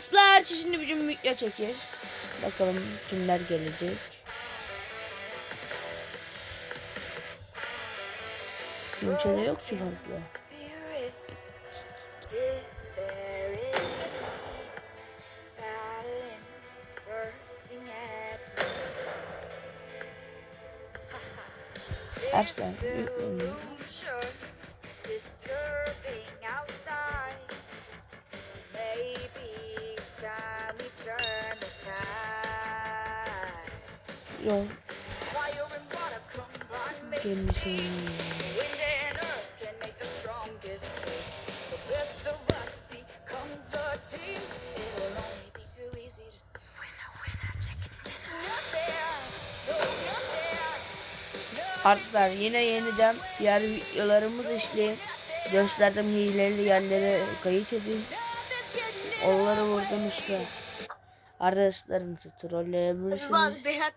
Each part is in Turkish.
Arkadaşlar şimdi bir video çekir. Bakalım kimler gelecek. Kimse yok ki fazla. Spirit, No, Arkadaşlar yine yeniden diğer videolarımızı işleyin. Gösterdim hileli yerlere kayıt edin. Onları vurdum işte. Arkadaşlarınızı trolleyebilirsiniz. Berat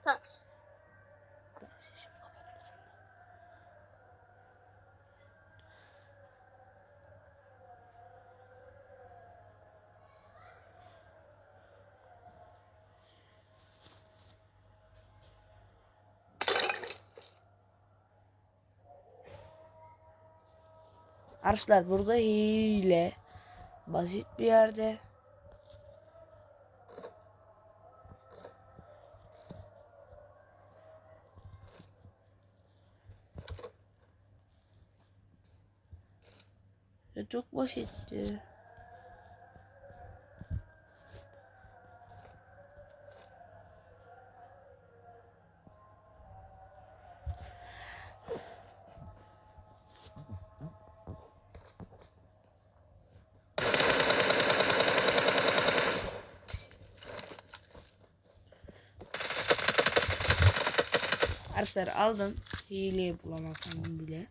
Arkadaşlar burada hile. Basit bir yerde. Ya çok basitti. Arkadaşlar aldım. Hileyi bulamasam bile.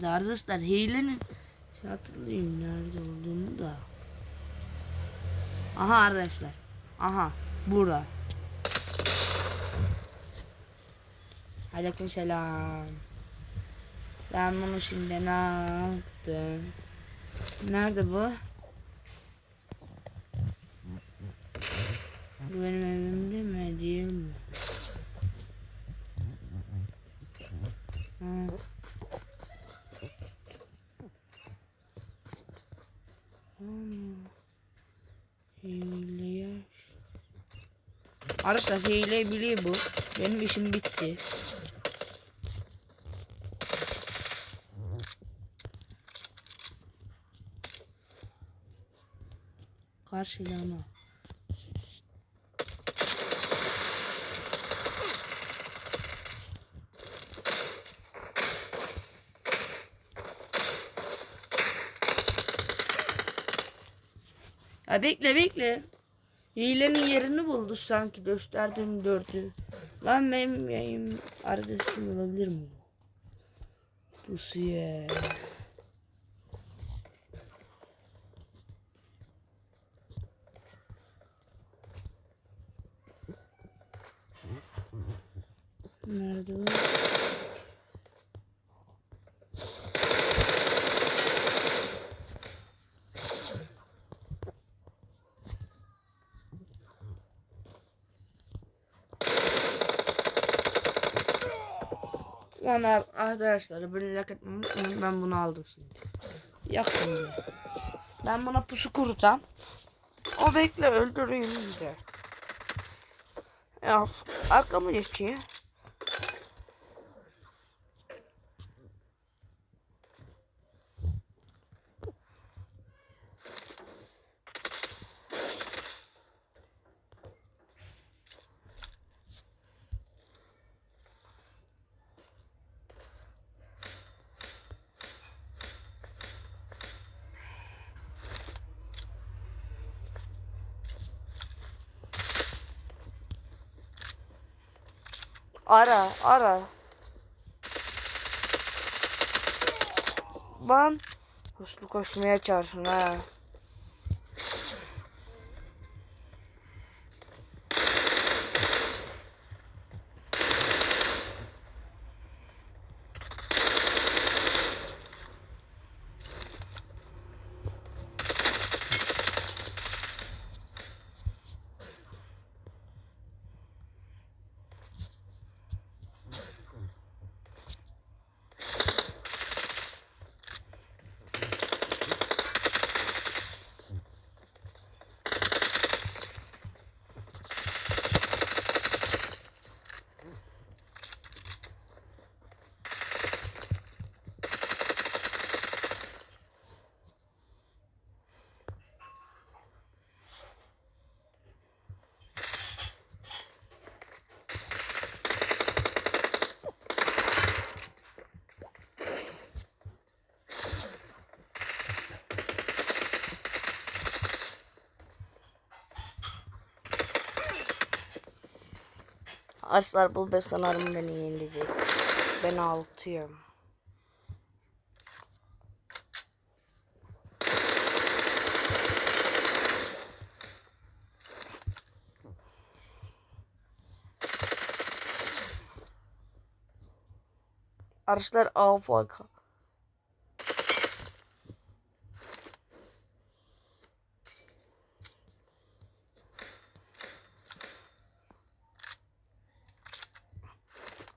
Da arkadaşlar hilenin şey hatırlayayım nerede olduğunu da. Aha arkadaşlar. Aha burada. Aleyküm selam. Ben bunu şimdi ne yaptım? Nerede bu? Bu benim evimde mi değil mi? Ha. Arkadaşlar hile biliyor bu. Benim işim bitti. Karşılama. Ya bekle bekle. Hilenin yerini buldu sanki gösterdim gördü. Lan benim yayım arkadaşım olabilir mi? Pusuya. Nerede o? Ar- arkadaşlar böyle like etmeyi. Ben bunu aldım şimdi. Yaktım diye. Ben buna pusu kurutam. O bekle öldüreyim de. Ya arkamı geçiyor. Ara ara. Lan. Hızlı koşmaya çalışın ha. Arkadaşlar bu be sanırım beni yenecek. Ben altıyorum. Arkadaşlar AFK.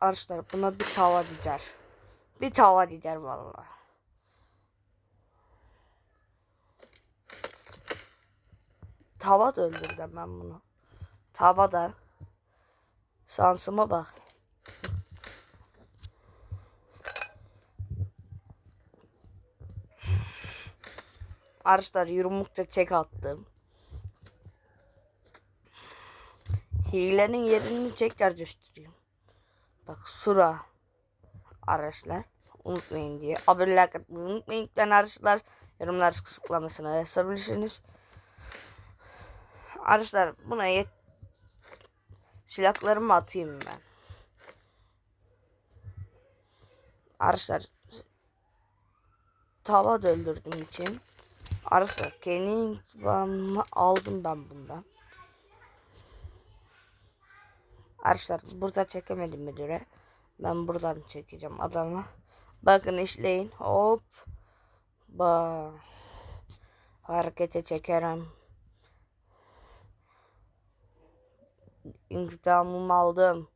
Arkadaşlar buna bir tava gider. Bir tava gider vallahi. Tava da öldüreceğim ben bunu. Tava da. Şansıma bak. Arkadaşlar yumrukta çek attım. Hilenin yerini tekrar gösteriyorum. Bak sura araçlar unutmayın diye. Abone like atmayı unutmayın. Lütfen araçlar yorumlar kısıklamasına yazabilirsiniz. Arkadaşlar buna yet silahlarımı atayım ben. Arkadaşlar tava öldürdüğüm için Arkadaşlar kendi intikamımı aldım ben bundan. Arkadaşlar burada çekemedim müdüre. Ben buradan çekeceğim adamı. Bakın işleyin. Hop. Ba. Harekete çekerim. İntikamımı aldım.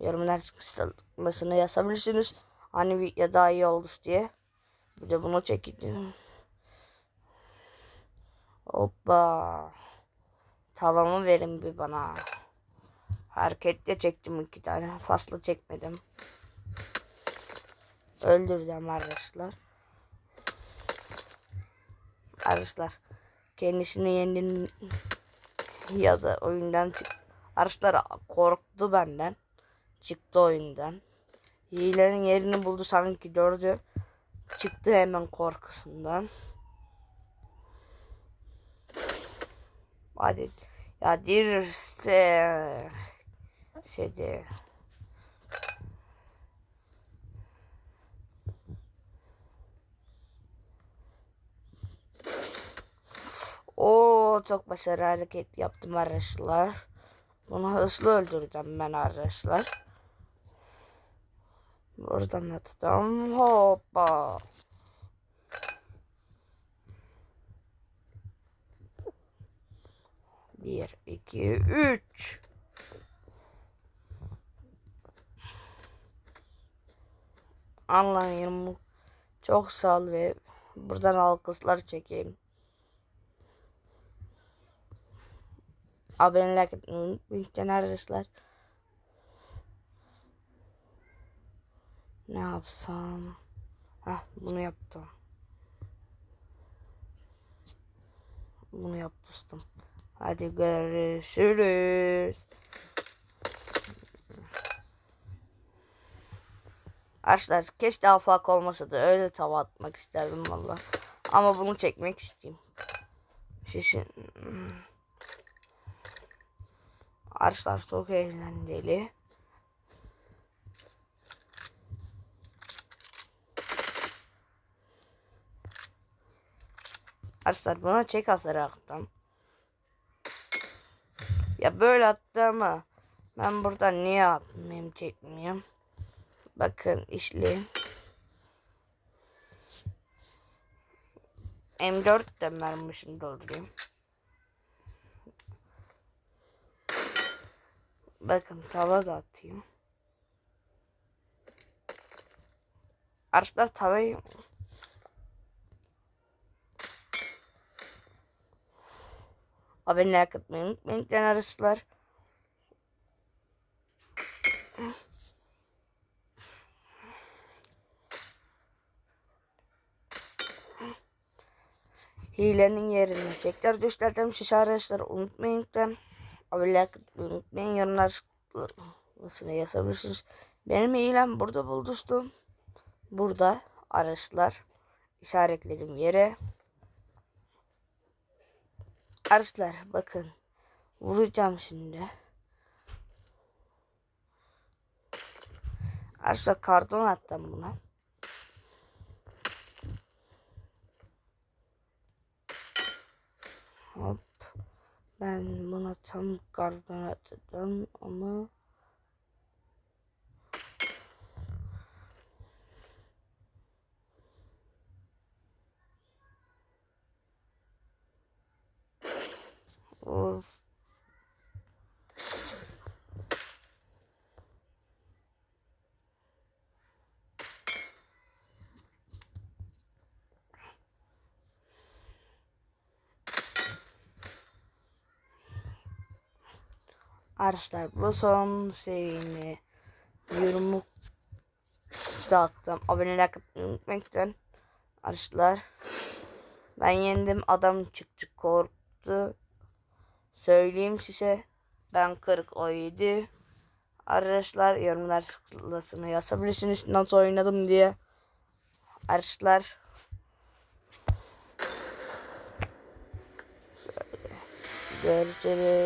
Yorumlar kısaltmasını yazabilirsiniz. Hani video daha iyi oldu diye. Bir de bunu çekeceğim. Hoppa. Tavamı verin bir bana. Hareketle çektim iki tane. Faslı çekmedim. Öldüreceğim arkadaşlar. Arkadaşlar. Kendisini yendim ya da oyundan çık. Arkadaşlar korktu benden. Çıktı oyundan. Hilenin yerini buldu sanki gördü. Çıktı hemen korkusundan. Hadi ya dirse şeydi. Oo çok başarılı hareket yaptım arkadaşlar. Bunu hızlı öldüreceğim ben arkadaşlar. Buradan atacağım. Hoppa. Bir, iki, üç. Anlayın. Çok sağ ol ve buradan alkışlar çekeyim. Abonelik etmeyi unutmayın arkadaşlar. Ne yapsam? Heh, bunu yaptım. Bunu yap dostum. Hadi görüşürüz. Arkadaşlar keşke afak olmasa da öyle tava atmak isterdim valla. Ama bunu çekmek isteyeyim. Şişin. Arkadaşlar çok eğlenceli. Arkadaşlar buna çek hasarı attım. Ya böyle attı ama ben buradan niye atmayayım çekmeyeyim. Bakın işleyin. M4 de mermişim doldurayım. Bakın tava da atayım. Arkadaşlar tavayı Abone atmayı unutmayın arkadaşlar. Hilenin yerini tekrar düşlerden şiş arkadaşlar unutmayın lütfen. Abone atmayı unutmayın yorumlar nasıl yazabilirsiniz. Benim hilem burada buldustum. Burada araçlar işaretledim yere. Arkadaşlar bakın. Vuracağım şimdi. Arkadaşlar karton attım buna. Hop. Ben buna tam karton attım ama Arkadaşlar bu son şeyini yorumu dağıttım. Abone like unutmayın lütfen. Arkadaşlar ben yendim adam çıktı korktu. Söyleyeyim size ben 40 o 7. Arkadaşlar yorumlar kısmına yazabilirsiniz nasıl oynadım diye. Arkadaşlar Görüşürüz.